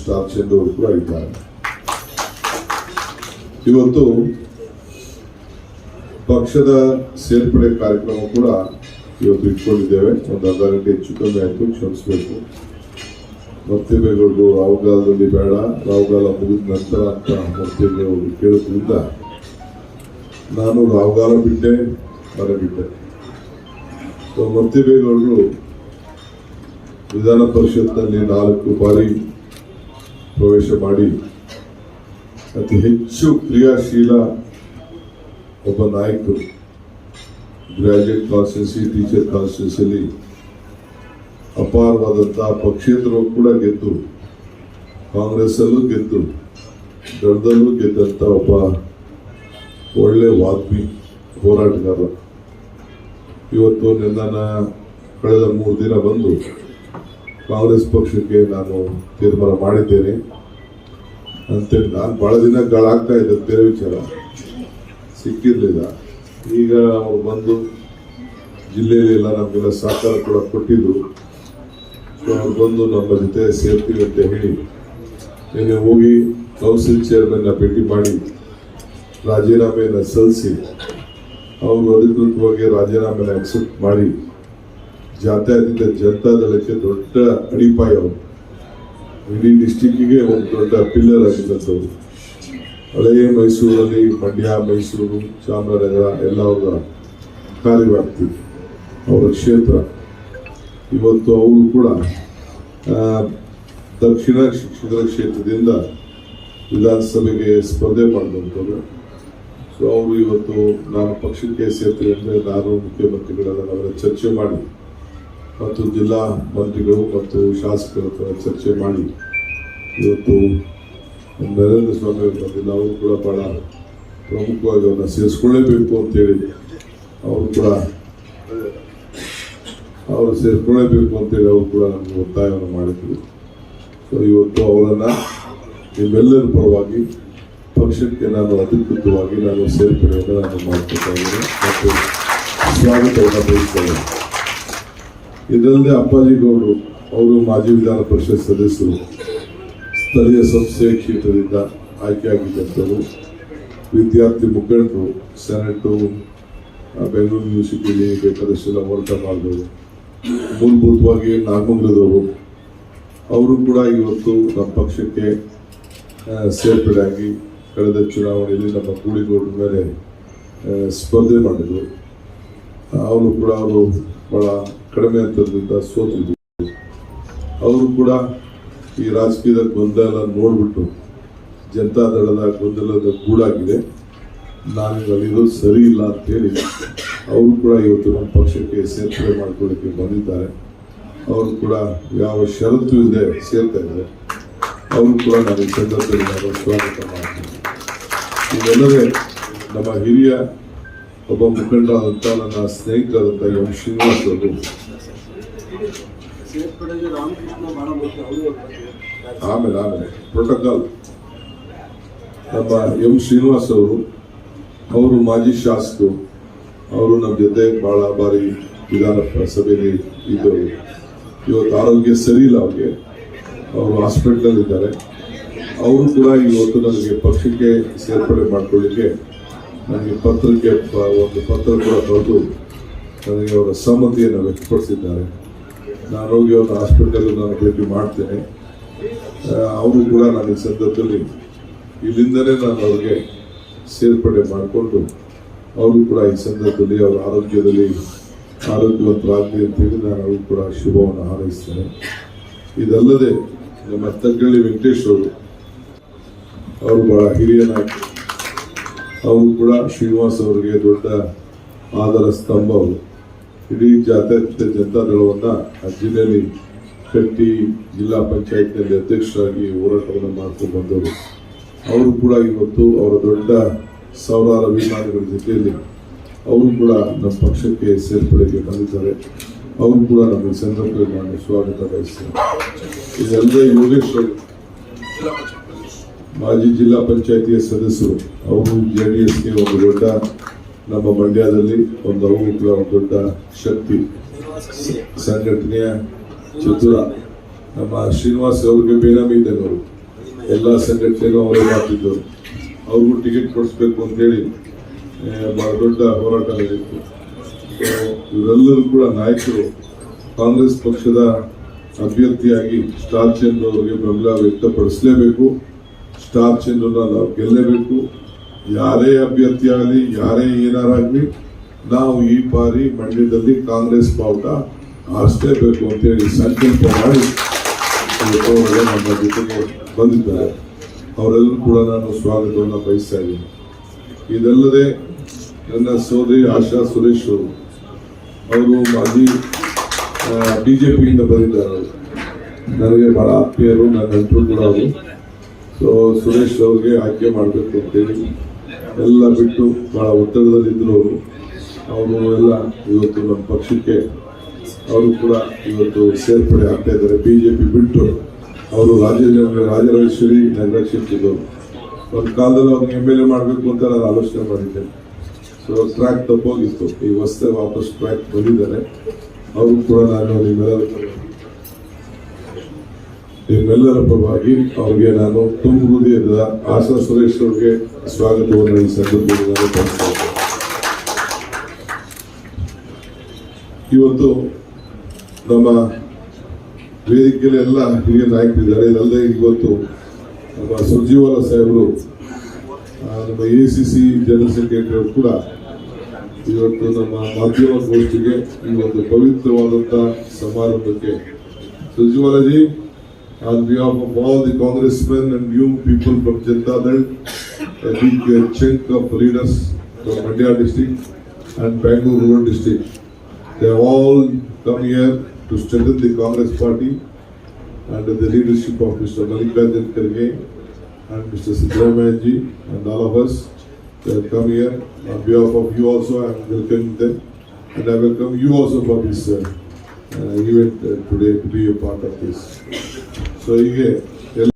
Star ಚಂದ್ ಅವರು ಕೂಡ ಇದ್ದಾರೆ ಇವತ್ತು ಪಕ್ಷದ ಸೇರ್ಪಡೆ ಕಾರ್ಯಕ್ರಮ ಕೂಡ ಇವತ್ತು ಇಟ್ಕೊಂಡಿದ್ದೇವೆ. ಒಂದು ಅರ್ಧ ಗಂಟೆ ಹೆಚ್ಚು ಕಮ್ಮಿ ಆಯಿತು, ಕ್ಷಮಿಸಬೇಕು. ಮರ್ತಿಬೇಗೌಡರು ರಾಹುಗಾಲದಲ್ಲಿ ಬೇಡ. ರಾಹುಗಾಲ ಮುಗಿದ ನಂತರ ಅಂತ ಮರ್ತಿಬೇಗೌಡರು ಕೇಳೋದ್ರಿಂದ ನಾನು ರಾಹುಗಾಲ ಬಿಟ್ಟೆ, ಮನೆ ಬಿಟ್ಟೆ. ಸೊ ಮರ್ತಿಬೇಗೌಡರು ವಿಧಾನ ಪರಿಷತ್ನಲ್ಲಿ ನಾಲ್ಕು ಬಾರಿ ಪ್ರವೇಶ ಮಾಡಿ ಅತಿ ಹೆಚ್ಚು ಕ್ರಿಯಾಶೀಲ ಒಬ್ಬ ನಾಯಕರು ಗ್ರಾಜುಯೇಟ್ ಕಾನ್ಸ್ಟಿಟ್ಯೂನ್ಸಿ ಟೀಚರ್ ಕಾನ್ಸ್ಟಿಟ್ಯೂನ್ಸಿಯಲ್ಲಿ ಅಪಾರವಾದಂತಹ ಪಕ್ಷೇತರವು ಕೂಡ ಗೆದ್ದು ಕಾಂಗ್ರೆಸ್ಸಲ್ಲೂ ಗೆದ್ದು ದಳದಲ್ಲೂ ಗೆದ್ದಂಥ ಒಬ್ಬ ಒಳ್ಳೆ ವಾಗ್ಮಿ, ಹೋರಾಟಗಾರ. ಇವತ್ತು ನನ್ನ ಕಳೆದ ಮೂರು ದಿನ ಬಂದು ಕಾಂಗ್ರೆಸ್ ಪಕ್ಷಕ್ಕೆ ನಾನು ತೀರ್ಮಾನ ಮಾಡಿದ್ದೇನೆ ಅಂತೇಳಿ ನಾನು ಭಾಳ ದಿನ ಗಳಾಗ್ತಾ ಇದ್ದೆ ಬೇರೆ ವಿಚಾರ. ಸಿಕ್ಕಿರ್ಲಿಲ್ಲ. ಈಗ ಅವ್ರು ಬಂದು ಜಿಲ್ಲೆಯಲ್ಲೆಲ್ಲ ನಮಗೆಲ್ಲ ಸಹಕಾರ ಕೂಡ ಕೊಟ್ಟಿದ್ರು. ಸೊ ಅವ್ರು ಬಂದು ನಮ್ಮ ಜೊತೆ ಸೇರ್ತೀವಿ ಅಂತ ಹೇಳಿ ನಿನ್ನೆ ಹೋಗಿ ಕೌನ್ಸಿಲ್ ಚೇರ್ಮನ್ನ ಭೇಟಿ ಮಾಡಿ ರಾಜೀನಾಮೆಯನ್ನು ಸಲ್ಲಿಸಿ, ಅವರು ಅಧಿಕೃತವಾಗಿ ರಾಜೀನಾಮೆನ ಅಕ್ಸೆಪ್ಟ್ ಮಾಡಿ ಜಾತ್ಯತೀತ ಜನತಾದಳಕ್ಕೆ ದೊಡ್ಡ ಅಡಿಪಾಯ ಅವರು. ಇಡೀ ಡಿಸ್ಟಿಕ್ಕಿಗೆ ಒಂದು ದೊಡ್ಡ ಪಿಲ್ಲರ್ ಆಗಿದ್ದಂಥವ್ರು ಹಳೆಯ ಮೈಸೂರಲ್ಲಿ ಮಂಡ್ಯ, ಮೈಸೂರು, ಚಾಮರಾಜನಗರ ಎಲ್ಲ ಅವರ ಕಾರ್ಯವ್ಯಾಪ್ತಿ ಅವರ ಕ್ಷೇತ್ರ. ಇವತ್ತು ಅವರು ಕೂಡ ದಕ್ಷಿಣ ಶಿಕ್ಷಕರ ಕ್ಷೇತ್ರದಿಂದ ವಿಧಾನಸಭೆಗೆ ಸ್ಪರ್ಧೆ ಮಾಡಿದಂಥವ್ರು. ಸೊ ಅವರು ಇವತ್ತು ನಾನು ಪಕ್ಷಕ್ಕೆ ಸೇರ್ತೀನಿ ಅಂದರೆ ನಾನು ಮುಖ್ಯಮಂತ್ರಿಗಳೆಲ್ಲ ಅವರ ಚರ್ಚೆ ಮಾಡಿ ಮತ್ತು ಜಿಲ್ಲಾ ಮಂತ್ರಿಗಳು ಮತ್ತು ಶಾಸಕರ ಹತ್ರ ಚರ್ಚೆ ಮಾಡಿ ಇವತ್ತು ನರೇಂದ್ರ ಸ್ವಾಮಿ ನಾವು ಕೂಡ ಭಾಳ ಪ್ರಮುಖವಾಗಿ ಅವ್ರನ್ನ ಸೇರಿಸ್ಕೊಳ್ಳೇಬೇಕು ಅಂತೇಳಿ ಅವರು ಕೂಡ ಅವರು ಸೇರಿಕೊಳ್ಳೇಬೇಕು ಅಂತೇಳಿ ಅವರು ಕೂಡ ನಮಗೆ ಒತ್ತಾಯವನ್ನು ಮಾಡಿದ್ರು ಸೊ ಇವತ್ತು ಅವರನ್ನು ನಿಮ್ಮೆಲ್ಲರ ಪರವಾಗಿ ಪಕ್ಷಕ್ಕೆ ನಾನು ಅಧಿಕೃತವಾಗಿ ನಾನು ಸೇರ್ಪಡೆಯನ್ನು ನಾನು ಮಾಡ್ಕೊತಾ ಇದ್ದೇನೆ ಮತ್ತು ಸ್ವಾಗತವನ್ನು ಬಯಸ್ತಾ ಇದಲ್ಲದೆ ಅಪ್ಪಾಜಿ ಗೌಡರು ಅವರು ಮಾಜಿ ವಿಧಾನ ಪರಿಷತ್ ಸದಸ್ಯರು, ಸ್ಥಳೀಯ ಸಂಸ್ಥೆ ಕ್ಷೇತ್ರದಿಂದ ಆಯ್ಕೆಯಾಗಿದ್ದಂಥವರು, ವಿದ್ಯಾರ್ಥಿ ಮುಖಂಡರು, ಸೆನೆಟು ಬೆಂಗಳೂರು ಯೂನಿವರ್ಸಿಟಿಯಲ್ಲಿ ಬೇಕಾದಷ್ಟೆಲ್ಲ ಹೋರಾಟ ಮಾಡಿದವರು ಮೂಲಭೂತವಾಗಿ ನಾಗಮಂಗಲದವರು, ಅವರು ಕೂಡ ಇವತ್ತು ನಮ್ಮ ಪಕ್ಷಕ್ಕೆ ಸೇರ್ಪಡೆಯಾಗಿ ಕಳೆದ ಚುನಾವಣೆಯಲ್ಲಿ ನಮ್ಮ ಕೂಡಿಗೌಡರ ಮೇಲೆ ಸ್ಪರ್ಧೆ ಮಾಡಿದರು. ಅವರು ಕೂಡ ಅವರು ಬಹಳ ಕಡಿಮೆ ಅಂತದ್ರಿಂದ ಸೋತಿದ್ರು ಅವರು ಕೂಡ ಈ ರಾಜಕೀಯದ ಗೊಂದಲ ನೋಡ್ಬಿಟ್ಟು ಜನತಾದಳದ ಗೊಂದಲದ ಗೂಡಾಗಿದೆ. ನಾನು ಅಲ್ಲಿರೋದು ಸರಿ ಇಲ್ಲ ಅಂತೇಳಿ ಅವರು ಕೂಡ ಇವತ್ತು ನಮ್ಮ ಪಕ್ಷಕ್ಕೆ ಸೇರ್ಪಡೆ ಮಾಡ್ಕೊಳ್ಳೋಕ್ಕೆ ಬಂದಿದ್ದಾರೆ. ಅವರು ಕೂಡ ಯಾವ ಷರತ್ತು ಇದೆ ಸೇರ್ತಾ ಇದ್ದಾರೆ. ಅವರು ಕೂಡ ನಾನು ಸಂದರ್ಭದಲ್ಲಿ ಸ್ವಾಗತ ಮಾಡ್ತೀನಿ. ಇದಲ್ಲದೆ ನಮ್ಮ ಹಿರಿಯ ಒಬ್ಬ ಅಂತ ನನ್ನ ಸ್ನೇಹಿತರಂತ ಎಂ ಶ್ರೀನಿವಾಸ್ ಅವರು ಆಮೇಲೆ ಆಮೇಲೆ ಪ್ರೋಟೋಕಾಲ್ ನಮ್ಮ ಎಂ ಶ್ರೀನಿವಾಸ್ ಅವರು ಅವರು ಮಾಜಿ ಶಾಸಕರು ಅವರು ನಮ್ಮ ಜೊತೆ ಬಹಳ ಬಾರಿ ವಿಧಾನ ಸಭೆಯಲ್ಲಿ ಇದ್ದರು ಇವತ್ತು ಆರೋಗ್ಯ ಸರಿ ಇಲ್ಲ ಅವ್ರಿಗೆ ಅವರು ಹಾಸ್ಪಿಟಲ್ ಇದ್ದಾರೆ ಅವರು ಕೂಡ ಇವತ್ತು ನನಗೆ ಪಕ್ಷಕ್ಕೆ ಸೇರ್ಪಡೆ ಮಾಡ್ಕೊಳ್ಳಿಕ್ಕೆ ನನಗೆ ಪತ್ರಿಕೆ ಒಂದು ಪತ್ರ ಕೂಡ ಬರೆದು ನನಗೆ ಅವರ ಸಮ್ಮತಿಯನ್ನು ವ್ಯಕ್ತಪಡಿಸಿದ್ದಾರೆ. ನಾನು ಹೋಗಿ ಅವರ ಹಾಸ್ಪಿಟಲ್ ನಾನು ಭೇಟಿ ಮಾಡ್ತೇನೆ. ಅವರು ಕೂಡ ನನಗೆ ಸಂದರ್ಭದಲ್ಲಿ ಇಲ್ಲಿಂದಲೇ ನಾನು ಅವ್ರಿಗೆ ಸೇರ್ಪಡೆ ಮಾಡಿಕೊಂಡು ಅವರು ಕೂಡ ಈ ಸಂದರ್ಭದಲ್ಲಿ ಅವರ ಆರೋಗ್ಯದಲ್ಲಿ ಆರೋಗ್ಯವಂತರಾಗಲಿ ಅಂತೇಳಿ ನಾನು ಅವರು ಕೂಡ ಶುಭವನ್ನು ಹಾರೈಸ್ತೇನೆ. ಇದಲ್ಲದೆ ನಮ್ಮ ತಗ್ಗಳ್ಳಿ ವೆಂಕಟೇಶ್ ಅವರು ಅವರು ಬಹಳ ಹಿರಿಯನಾಗಿ ಅವರು ಕೂಡ ಶ್ರೀನಿವಾಸ್ ಅವರಿಗೆ ದೊಡ್ಡ ಆಧಾರ ಸ್ತಂಭ ಅವರು ಇಡೀ ಜಾತ್ಯತೀತ ಜನತಾದಳವನ್ನು ಆ ಜಿಲ್ಲೆಯಲ್ಲಿ ಕಟ್ಟಿ ಜಿಲ್ಲಾ ಪಂಚಾಯತ್ನಲ್ಲಿ ಅಧ್ಯಕ್ಷರಾಗಿ ಹೋರಾಟವನ್ನು ಮಾಡ್ಕೊಂಡು ಬಂದವರು. ಅವರು ಕೂಡ ಇವತ್ತು ಅವರ ದೊಡ್ಡ ಸಾವಿರಾರು ಅಭಿಮಾನಿಗಳ ಜೊತೆಯಲ್ಲಿ ಅವರು ಕೂಡ ನಮ್ಮ ಪಕ್ಷಕ್ಕೆ ಸೇರ್ಪಡೆಗೆ ಬಂದಿದ್ದಾರೆ. ಅವರು ಕೂಡ ನಮಗೆ ಸಂದರ್ಭದಲ್ಲಿ ನಾನು ಸ್ವಾಗತ ಬಯಸ್ತೇನೆ. ಇದಲ್ಲದೆ ಯೋಗೇಶ್ವರ ಮಾಜಿ ಜಿಲ್ಲಾ ಪಂಚಾಯತಿಯ ಸದಸ್ಯರು ಅವರು ಜೆ ಡಿ ಎಸ್ಗೆ ಒಂದು ದೊಡ್ಡ, ನಮ್ಮ ಮಂಡ್ಯದಲ್ಲಿ ಒಂದು ಅವರು ದೊಡ್ಡ ಶಕ್ತಿ. ಸಂಘಟನೆಯ ಚತುರ. ನಮ್ಮ ಶ್ರೀನಿವಾಸ್ ಅವ್ರಿಗೆ ಬೇನಾಮಿ ಇದ್ದಂಗವರು ಎಲ್ಲ ಸಂಘಟನೆಗೂ ಅವರೇ ಮಾಡ್ತಿದ್ದರು ಅವ್ರಿಗೂ ಟಿಕೆಟ್ ಕೊಡಿಸ್ಬೇಕು ಅಂತೇಳಿ ಹೇಳಿ ಬಹಳ ದೊಡ್ಡ ಹೋರಾಟ ನಡೆಯಿತು ಇವರೆಲ್ಲರೂ ಕೂಡ ನಾಯಕರು, ಕಾಂಗ್ರೆಸ್ ಪಕ್ಷದ ಅಭ್ಯರ್ಥಿಯಾಗಿ ಸ್ಟಾರ್ ಚಂದ್ರ ಅವರಿಗೆ ಬೆಂಬಲ ವ್ಯಕ್ತಪಡಿಸಲೇಬೇಕು. ಸ್ಟಾರ್ ಚಂದ್ರನ ನಾವು ಗೆಲ್ಲಬೇಕು ಯಾರೇ ಅಭ್ಯರ್ಥಿ ಆಗಲಿ, ಯಾರೇ ಏನಾರಾಗಲಿ ನಾವು ಈ ಬಾರಿ ಮಂಡ್ಯದಲ್ಲಿ ಕಾಂಗ್ರೆಸ್ ಬಾವುಟ ಆರಿಸಲೇಬೇಕು ಅಂತೇಳಿ ಸಂಕಲ್ಪ ಮಾಡಿ ನಮ್ಮ ಜೊತೆಗೆ ಬಂದಿದ್ದಾರೆ. ಅವರೆಲ್ಲರೂ ಕೂಡ ನಾನು ಸ್ವಾಗತವನ್ನು ಬಯಸ್ತಾ ಇದ್ದೀನಿ. ಇದಲ್ಲದೆ ನನ್ನ ಸೋದರಿ ಆಶಾ ಸುರೇಶ್ ಅವರು ಅವರು ಮಾಜಿ ಬಿಜೆಪಿಯಿಂದ ಬಂದಿದ್ದಾರೆ. ಅವರು ನನಗೆ ಬಹಳ ಆತ್ಮೀಯರು, ನನ್ನ ನೆಂಟರು ಕೂಡ ಅವರು. ಸೊ ಸುರೇಶ್ ಅವ್ರಿಗೆ ಆಯ್ಕೆ ಮಾಡಬೇಕು ಅಂತೇಳಿ ಎಲ್ಲ ಬಿಟ್ಟು ಬಹಳ ಒತ್ತಡದಲ್ಲಿದ್ದರು ಅವರು. ಅವರು ಎಲ್ಲ ಇವತ್ತು ನಮ್ಮ ಪಕ್ಷಕ್ಕೆ ಅವರು ಕೂಡ ಇವತ್ತು ಸೇರ್ಪಡೆ ಆಗ್ತಾ ಇದ್ದಾರೆ. ಬಿ ಜೆ ಪಿ ಬಿಟ್ಟು ಅವರು ರಾಜೇಂದ್ರ ರಾಜರಾಜೇಶ್ವರಿ ನಗರ ಕ್ಷೇತ್ರದವರು ಒಂದು ಕಾಲದಲ್ಲಿ ಅವ್ರಿಗೆ ಎಂ ಎಲ್ ಎ ಮಾಡಬೇಕು ಅಂತ ನಾನು ಆಲೋಚನೆ ಮಾಡಿದ್ದೆ. ಸೊ ಟ್ರ್ಯಾಕ್ ತಪ್ಪೋಗಿತ್ತು. ಈ ವಸ್ತೆ ವಾಪಸ್ ಟ್ರ್ಯಾಕ್ ಬಂದಿದ್ದಾರೆ. ಅವರು ಕೂಡ ನಾನು ನಿಮ್ಮೆಲ್ಲರ ನಿಮ್ಮೆಲ್ಲರ ಪರವಾಗಿ ಅವರಿಗೆ ನಾನು ತುಂಬ ಹೃದಯದ ಆಶಾ ಸುರೇಶ್ ಅವ್ರಿಗೆ ಸ್ವಾಗತವನ್ನು ಈ ಸಂದರ್ಭದಲ್ಲಿ ಇವತ್ತು ನಮ್ಮ ವೇದಿಕೆಯಲ್ಲಿ ಎಲ್ಲ ಹಿರಿಯ ನಾಯಕರಿದ್ದಾರೆ. ಇದಲ್ಲದೆ ಇವತ್ತು ನಮ್ಮ ಸುರ್ಜಿವಾಲ ಸಾಹೇಬರು ನಮ್ಮ A C C general secretary ಕೂಡ ಇವತ್ತು ನಮ್ಮ ಮಾಧ್ಯಮ ಗೋಷ್ಠಿಗೆ ಈ ಒಂದು ಪವಿತ್ರವಾದಂಥ ಸಮಾರಂಭಕ್ಕೆ. Surjewala ji on behalf of all the congressmen and new people from Janata Dal, a big uh, chunk of leaders from Mandya district and Bangalore rural district. They have all come here to strengthen the Congress party under the leadership of Mr. Mallikarjun Kharge and Mr. Siddharamayaji and all of us. They have come here on behalf of you also, I am welcoming them. And I welcome you also for this uh, event uh, today to be a part of this. So ಹೀಗೆ